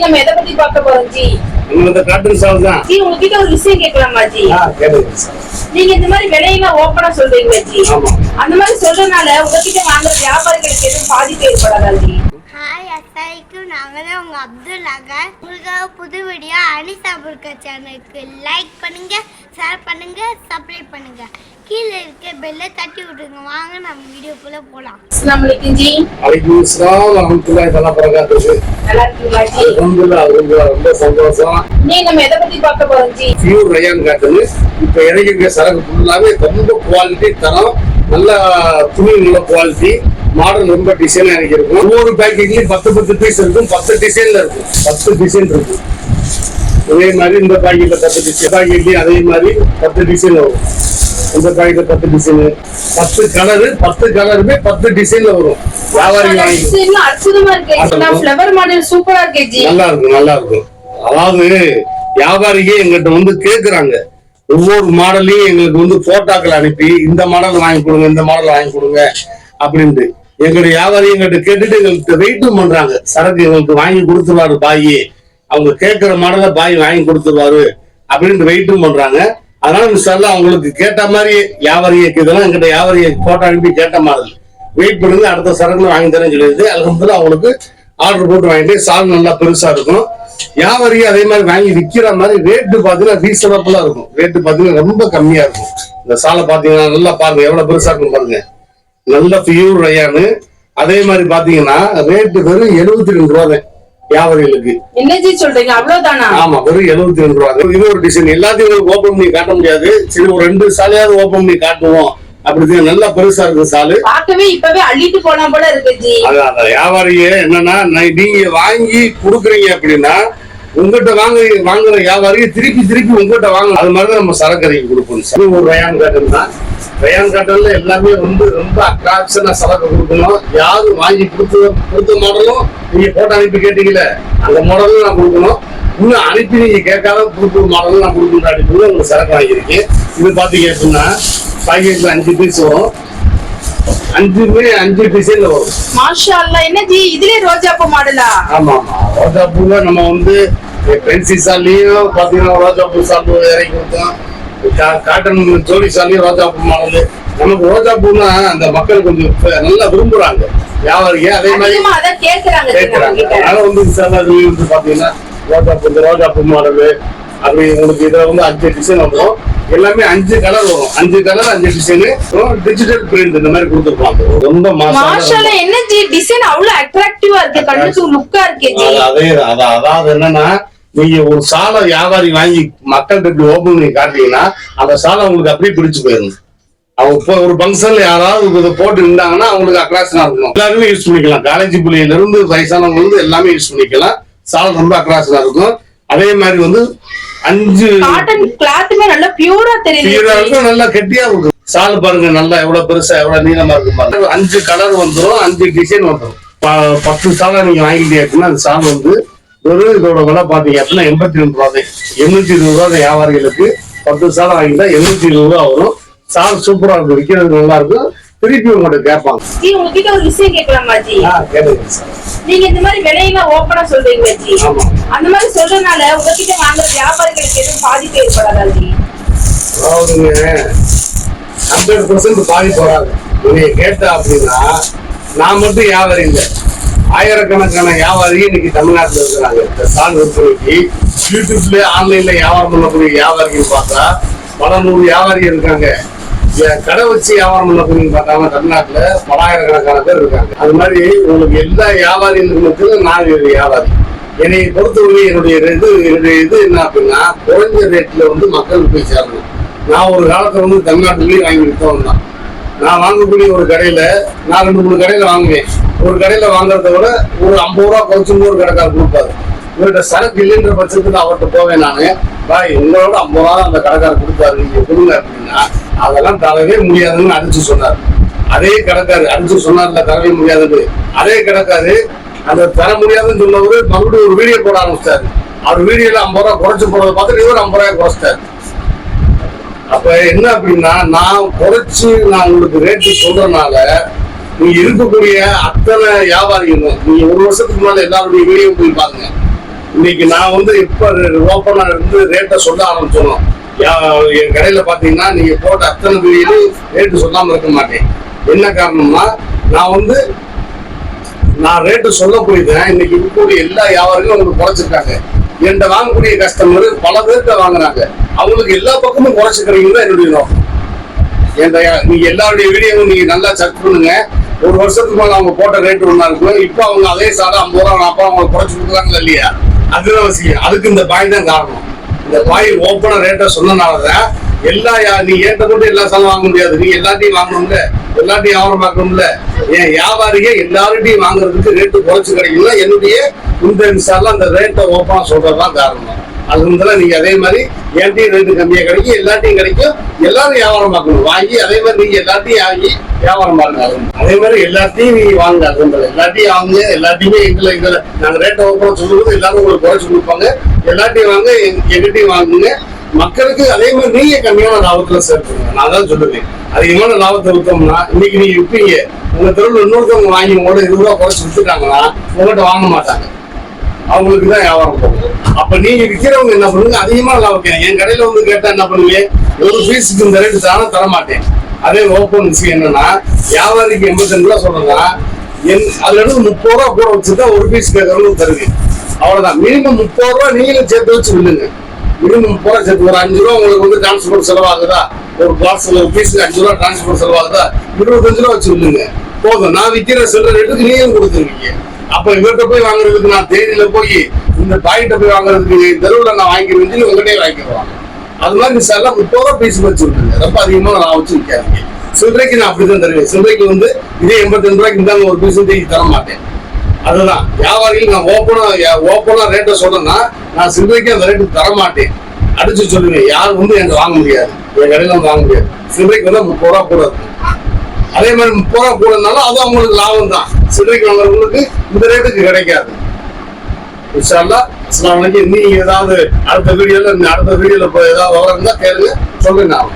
நம்ம எதை பத்தி பார்க்க போறோம் ஜி? உங்களுக்கு காட்டன் சால் தான். ஜி உங்ககிட்ட ஒரு விஷயம் கேட்கலாமா ஜி? நீங்க இந்த மாதிரி விலையெல்லாம் ஓப்பனா சொல்றீங்க ஜி? ஆமா. அந்த மாதிரி சொல்றதுனால உங்ககிட்ட வாங்குற வியாபாரிகளுக்கு எதுவும் பாதிப்பு ஏற்படாதா ஜி? ஹாய் அஸ்ஸாலிக்கும் நாங்கள் தான் உங்கள் அப்துல் அகர். உங்களுக்காக புது வீடியோ அனிதா புர்கா சேனலுக்கு லைக் பண்ணுங்க ஷேர் பண்ணுங்க சப்ஸ்கிரைப் பண்ணுங்க. கீழே இருக்க பெல்லை தட்டி விட்டுருங்க வாங்க நம்ம வீடியோக்குள்ளே போகலாம் அஸ்ஸலாமு அலைக்கும். ஜி தஆலா பரகாத்துஹு நல்லா இருக்கீங்களா ஜி? அல்ஹம்துலில்லாஹ் அல்ஹம்துலில்லாஹ் ரொம்ப சந்தோஷம். நீ நம்ம எதை பத்தி பார்க்க போறோம் ஜி? பியூர் ரயான் காட்டன் இப்ப இறங்கிருக்க சரக்கு ஃபுல்லாவே ரொம்ப குவாலிட்டி தரம் நல்ல துணி நல்ல குவாலிட்டி மாடல் ரொம்ப டிசைனா இறங்கிருக்கும் ஒவ்வொரு பேக்கெட்லயும் பத்து பத்து பீஸ் இருக்கும். பத்து டிசைன்ல இருக்கும். பத்து டிசைன் இருக்கும். அதே மாதிரி இந்த பாக்கெட்ல பத்து டிசைன் பாக்கெட்லயும் அதே மாதிரி பத்து டிசைன் வரும். இந்த பாக்கெட்ல பத்து டிசைன் பத்து கலரு பத்து கலருமே பத்து டிசைன்ல வரும். வியாபாரி நல்லா இருக்கும் நல்லா இருக்கும் அதாவது வியாபாரிங்க எங்கிட்ட வந்து கேக்குறாங்க. ஒவ்வொரு மாடலையும் எங்களுக்கு வந்து போட்டோக்கள் அனுப்பி இந்த மாடல் வாங்கி கொடுங்க இந்த மாடல் வாங்கி கொடுங்க அப்படின்ட்டு. எங்களுடைய வியாபாரி எங்கிட்ட கேட்டுட்டு எங்களுக்கு வெயிட்டும் பண்றாங்க. சரக்கு எங்களுக்கு வாங்கி கொடுத்துருவாரு பாய். அவங்க கேட்கிற மாடலை பாய் வாங்கி கொடுத்துருவாரு அப்படின்ட்டு வெயிட்டும் பண்றாங்க. அதனால மிஸ்டர்ல அவங்களுக்கு கேட்ட மாதிரி வியாபாரி இதெல்லாம் எங்கிட்ட வியாபாரியை போட்டோ அனுப்பி கேட்ட மாதிரி. வெயிட் பண்ணுங்க அடுத்த சரக்குல வாங்கி தரேன்னு சொல்லிடுது அதுக்கப்புறம் அவங்களுக்கு ஆர்டர் போட்டு வாங்கிட்டு சால் நல்லா பெருசா இருக்கும். வியாபாரி அதே மாதிரி வாங்கி விற்கிற மாதிரி ரேட்டு பார்த்தீங்கன்னா ரீசனபிளா இருக்கும். ரேட்டு பார்த்தீங்கன்னா ரொம்ப கம்மியா இருக்கும். இந்த சாலை பாத்தீங்கன்னா நல்லா பாருங்க எவ்வளவு பெருசா இருக்கும் பாருங்க. நல்ல பியூர் ரயானு அதே மாதிரி பாத்தீங்கன்னா ரேட்டு வெறும் எழுபத்தி ரெண்டு ரூபா தான். வியாபாரிகளுக்கு என்ன ஜி சொல்றீங்க அவ்வளவுதானா? ஆமா வெறும் எழுபத்தி ரெண்டு ரூபா. இது ஒரு டிசைன் எல்லாத்தையும் ஓபன் பண்ணி காட்ட முடியாது. சரி ஒரு ரெண்டு சாலையாவது ஓபன் பண்ணி காட்டுவோம். அப்படி நல்லா பெருசா இருக்கு சாலு. பார்க்கவே இப்பவே அள்ளிட்டு போலாம் போல இருக்கு ஜி. அதான் அதான் வியாபாரியே என்னன்னா நீங்க வாங்கி கொடுக்குறீங்க அப்படின்னா உங்ககிட்ட வாங்க வாங்குற வியாபாரியை திருப்பி திருப்பி உங்ககிட்ட வாங்க அது மாதிரி நம்ம சரக்கரைக்கு கொடுப்போம் சார். ஒரு ரயான் காட்டன் காட்டன்ல எல்லாமே வந்து ரொம்ப அட்ராக்ஷனா சரக்கு கொடுக்கணும். யாரும் வாங்கி கொடுத்து கொடுத்த மாடலும் நீங்க போட்டோ அனுப்பி கேட்டீங்கல்ல அந்த மாடலும் நான் கொடுக்கணும். இன்னும் அனுப்பி நீங்க கேட்காத புது மாடலும் நான் கொடுக்கணும் அனுப்பி உங்களுக்கு சரக்கு வாங்கியிருக்கேன் இது பாத்தீங்க அப்படின்னா பாக்கெட்ல அஞ்சு பீஸ் வரும். அஞ்சுமே அஞ்சு டிசைன்ல வரும். மாஷா அல்லாஹ் என்ன ஜி இதுலயே ரோஜா பூ மாடலா ஆமா ஆமா. ரோஜா பூவை நம்ம வந்து பென்சி சாலையும் பாத்தீங்கன்னா ரோஜா பூ சாப்பு இறக்கி கொடுத்தோம். காட்டன் ஜோடி சாலையும் ரோஜா பூ மாடல் நமக்கு ரோஜா பூனா அந்த மக்கள் கொஞ்சம் நல்லா விரும்புறாங்க. வியாபாரிங்க அதே மாதிரி கேட்கறாங்க அதனால வந்து சாலாதுலயும் வந்து பாத்தீங்கன்னா ரோஜா பூ இந்த ரோஜா பூ மாடல் அப்படி உங்களுக்கு இதுல வந்து அஞ்சு டிசைன் வந்துடும் எல்லாமே அஞ்சு கலர் வரும். அஞ்சு கலர் அஞ்சு டிசைனு டிஜிட்டல் பிரிண்ட் இந்த மாதிரி கொடுத்துருப்பாங்க. ரொம்ப மாஷா மாசம் அல்லாஹ் என்ன டிசைன் அவ்வளவு அட்ராக்டிவா இருக்கு? கண்ணுக்கு லுக்கா இருக்கு. அது அதாவது என்னன்னா நீங்க ஒரு சாலை வியாபாரி வாங்கி மக்கள்கிட்ட இப்படி ஓபன் பண்ணி காட்டுறீங்கன்னா அந்த சாலை உங்களுக்கு அப்படியே பிடிச்சு போயிடும். அவங்க ஒரு ஃபங்க்ஷன்ல யாராவது இதை போட்டு நின்றாங்கன்னா அவங்களுக்கு அட்ராக்ஷனா இருக்கணும். எல்லாருமே யூஸ் பண்ணிக்கலாம். காலேஜ் பிள்ளையில இருந்து வயசானவங்க இருந்து எல்லாமே யூஸ் பண்ணிக்கலாம். சாலை ரொம்ப அட்ராக்ஷனா இருக்கும். அதே மாதிரி வந்து அஞ்சு காட்டன் கிளாத்துமே நல்லா பியூரா தெரியுது. இருக்கும் நல்லா கெட்டியா இருக்கும். சால் பாருங்க நல்லா எவ்வளவு பெருசா எவ்வளவு நீளமா இருக்கு பாருங்க. அஞ்சு கலர் வந்துரும் அஞ்சு டிசைன் வந்துரும். ப- பத்து சாலை நீங்க வாங்கிட்டீங்க அப்படின்னா அந்த சால் வந்து ஒரு இதோட விலை பாத்தீங்க அப்படின்னா எண்பத்தி ரெண்டு ரூபா தான். எண்ணூத்தி இருபது ரூபா வியாபாரிகளுக்கு பத்து சாலை வாங்கிட்டா எண்ணூத்தி இருபது ரூபா வரும். சால் சூப்பரா இருக்கும் விற்கிறது நல்லா இருக்கும். திருப்பி உங்கள்கிட்ட கேட்பாங்க. ஜி உங்ககிட்ட ஒரு விஷயம் கேட்கலாமா ஜி? நீங்க இந்த மாதிரி விலையெல்லாம் ஓப்பனா சொல்றீங்க ஜி. அந்த மாதிரி சொல்றதுனால உங்ககிட்ட வாங்குற வியாபாரிகளுக்கு எதுவும் பாதிப்பு ஏற்படாதா ஜி? அதாவதுங்க ஹண்ட்ரட் பர்சன்ட் பாதிப்பு வராது. நீங்க கேட்ட அப்படின்னா நான் மட்டும் வியாபாரி இல்லை. ஆயிரக்கணக்கான வியாபாரி இன்னைக்கு தமிழ்நாட்டில் இருக்கிறாங்க. இந்த சால் விற்பனைக்கு யூடியூப்ல ஆன்லைன்ல வியாபாரம் பண்ணக்கூடிய வியாபாரிகள் பார்த்தா பல நூறு வியாபாரி இருக்காங்க. கடை வச்சு வியாபாரம் பண்ணக்கூடிய பார்த்தாங்க தமிழ்நாட்டுல பலாயிரக்கணக்கான பேர் இருக்காங்க. அது மாதிரி உங்களுக்கு எல்லா வியாபாரிகளுக்கு மட்டும் நான் ஒரு வியாபாரி. என்னை பொறுத்தவரை என்னுடைய இது என்னுடைய இது என்ன அப்படின்னா குறைஞ்ச ரேட்ல வந்து மக்களுக்கு போய் சேரணும். நான் ஒரு காலத்துல வந்து தமிழ்நாட்டுலயே வாங்கி வித்தவன் தான். நான் வாங்கக்கூடிய ஒரு கடையில நான் ரெண்டு மூணு கடையில வாங்குவேன். ஒரு கடையில வாங்குறத விட ஒரு ஐம்பது ரூபா குறைச்சு ஒரு கடைக்காரர் கொடுப்பாரு. இவர்கிட்ட சரக்கு இல்லைன்ற பட்சத்துக்கு அவர்கிட்ட போவேன் நானு. பாய் உங்களோட ஐம்பது ரூபா அந்த கடைக்காரர் கொடுத்தாரு நீங்க கொடுங்க அப்படின்னா அதெல்லாம் தரவே முடியாதுன்னு அடிச்சு சொன்னார். அதே கடைக்காரு அடிச்சு சொன்னார்ல தரவே முடியாதுன்னு. அதே கடைக்காரு அந்த தர முடியாதுன்னு சொன்னவரு மறுபடியும் ஒரு வீடியோ போட ஆரம்பிச்சாரு அவர் வீடியோல ஐம்பது ரூபா குறைச்சு போடுறத பார்த்துட்டு இவர் ஐம்பது ரூபாய் குறைச்சிட்டாரு. அப்ப என்ன அப்படின்னா நான் குறைச்சு நான் உங்களுக்கு ரேட்டு சொல்றதுனால நீங்க இருக்கக்கூடிய அத்தனை வியாபாரிகளும் நீங்க ஒரு வருஷத்துக்கு முன்னாடி எல்லாருடைய வீடியோ போய் பாருங்க. இன்னைக்கு நான் வந்து இப்ப ஓப்பனா இருந்து ரேட்டை சொல்ல ஆரம்பிச்சோம் என் கடையில பாத்தீங்கன்னா நீங்க போட்ட அத்தனை வீடியும் ரேட்டு சொல்லாம இருக்க மாட்டேன். என்ன காரணம்னா நான் வந்து நான் ரேட்டு சொல்ல போயிட்டேன். இன்னைக்கு இருக்கக்கூடிய எல்லா வியாபாரிகளும் உங்களுக்கு குறைச்சிருக்காங்க. என்கிட்ட வாங்கக்கூடிய கஸ்டமர் பல பேர்கிட்ட வாங்குறாங்க. அவங்களுக்கு எல்லா பக்கமும் குறைச்சிக்கிறீங்க தான் என்னுடைய நோக்கம். என் நீங்க எல்லாருடைய வீடியோவும் நீங்க நல்லா செக் பண்ணுங்க. ஒரு வருஷத்துக்கு மேல அவங்க போட்ட ரேட் ஒண்ணா இருக்கும் இப்போ அவங்க அதே சாதம் ஐம்பது ரூபா நாற்பது அவங்க குறைச்சு கொடுக்குறாங்களா இல்லையா? அதுதான் விஷயம் அதுக்கு இந்த பாய் தான் காரணம். இந்த பாய் ஓப்பனாக ரேட்டை சொன்னனாலதான் எல்லா நீ ஏற்ற போட்டு எல்லா சாதம் வாங்க முடியாது. நீ எல்லாத்தையும் வாங்கணும்ல. எல்லாத்தையும் வியாபாரம் பார்க்கணும்ல. என் வியாபாரியே எல்லார்கிட்டையும் வாங்குறதுக்கு ரேட்டு குறைச்சு கிடைக்கும்னா என்னுடைய இந்த விசாரில் அந்த ரேட்டை ஓப்பனா சொல்றதுதான் காரணம். அது வந்து நீங்க அதே மாதிரி என்கிட்டயும் ரேட்டு கம்மியா கிடைக்கும் எல்லாத்தையும் கிடைக்கும் எல்லாரும் வியாபாரம் பார்க்கணும். வாங்கி அதே மாதிரி நீங்க எல்லாத்தையும் வாங்கி வியாபாரம் பாருங்க. அது அதே மாதிரி எல்லாத்தையும் நீங்க வாங்க அது எல்லாத்தையும் வாங்க எல்லாத்தையுமே எங்களை எங்களை நாங்க ரேட்டை ஓப்பனா சொல்லும்போது எல்லாரும் உங்களுக்கு குறைச்சு கொடுப்பாங்க. எல்லாத்தையும் வாங்க எங்கிட்டையும் வாங்குங்க. மக்களுக்கு அதே மாதிரி நீங்க கம்மியான லாபத்துல சேர்த்துங்க நான் தான் சொல்லுவேன். அதிகமான லாபத்தை வித்தோம்னா இன்னைக்கு நீங்க விற்பீங்க உங்க தெருவில் இன்னொருத்தவங்க வாங்கி உங்களோட இருபது ரூபா குறைச்சு வித்துட்டாங்கன்னா உங்கள்கிட்ட வாங்க மாட்டாங்க. அவங்களுக்கு தான் வியாபாரம் போகும். அப்ப நீங்க விற்கிறவங்க என்ன பண்ணுங்க? அதிகமா லாபம் கேட்க என் கடையில வந்து கேட்டா என்ன பண்ணுவேன் ஒரு பீஸுக்கு இந்த ரேட்டு தானே தர மாட்டேன் அதே ஓப்பன் விஷயம் என்னன்னா வியாபாரிக்கு எண்பத்தஞ்சு ரூபா சொல்றேன்னா என் அதுல இருந்து முப்பது ரூபா கூட வச்சுட்டா ஒரு பீஸ் கேட்கறவங்க தருவேன் அவ்வளவுதான். மினிமம் முப்பது ரூபா நீங்களும் சேர்த்து வச்சு விடுங்க மினிமம் முப்பது ரூபா சேர்த்து ஒரு அஞ்சு ரூபா உங்களுக்கு வந்து டிரான்ஸ்போர்ட் செலவாகுதா? ஒரு பார்சல் ஒரு பீஸுக்கு அஞ்சு ரூபா டிரான்ஸ்போர்ட் செலவாகுதா? இருபத்தஞ்சு ரூபா வச்சு விடுங்க போதும். நான் விற்கிற சில்லற ரேட்டுக்கு நீங்களும் கொடுத்துருவீங்க. அப்ப இவர்கிட்ட போய் வாங்குறதுக்கு நான் தேதியில போய் இந்த பாயிட்ட போய் வாங்குறதுக்கு தெருவில் நான் வாங்கிக்கிறேன் உங்ககிட்டயே வாங்கிடுவாங்க அது மாதிரி மிஸ் எல்லாம் முப்பது ரூபா பீஸ் வச்சு விட்டுருங்க ரொம்ப அதிகமா நான் வச்சு விற்காதீங்க சில்லறைக்கு நான் அப்படிதான் தருவேன். சில்லறைக்கு வந்து இதே எண்பத்தஞ்சு ரூபாய்க்கு இருந்தாங்க ஒரு பீஸ் தூக்கி தர மாட்டேன். அதுதான். வியாபாரிகள் நான் ஓப்பனா ஓப்பனா ரேட்டை சொல்றேன்னா நான் சில்லறைக்கு அந்த ரேட்டு தர மாட்டேன். அடிச்சு சொல்லுவேன். யாரும் வந்து எனக்கு வாங்க முடியாது. என் கடையில வாங்க முடியாது. சில்லறைக்கு வந்து முப்பது ரூபா கூட இருக்கும். அதே மாதிரி முப்பது ரூபா கூடனாலும் அது அவங்களுக்கு லாபம் தான் சில்லறைக்கு வாங்குறவங்களுக்கு இந்த ரேட்டுக்கு கிடைக்காது. இன்ஷால்லா அஸ்லாம் வலைக்கும் நீங்க ஏதாவது அடுத்த வீடியோல அடுத்த வீடியோல ஏதாவது விவரம் இருந்தா கேளுங்க. சொல்லுங்க நான்.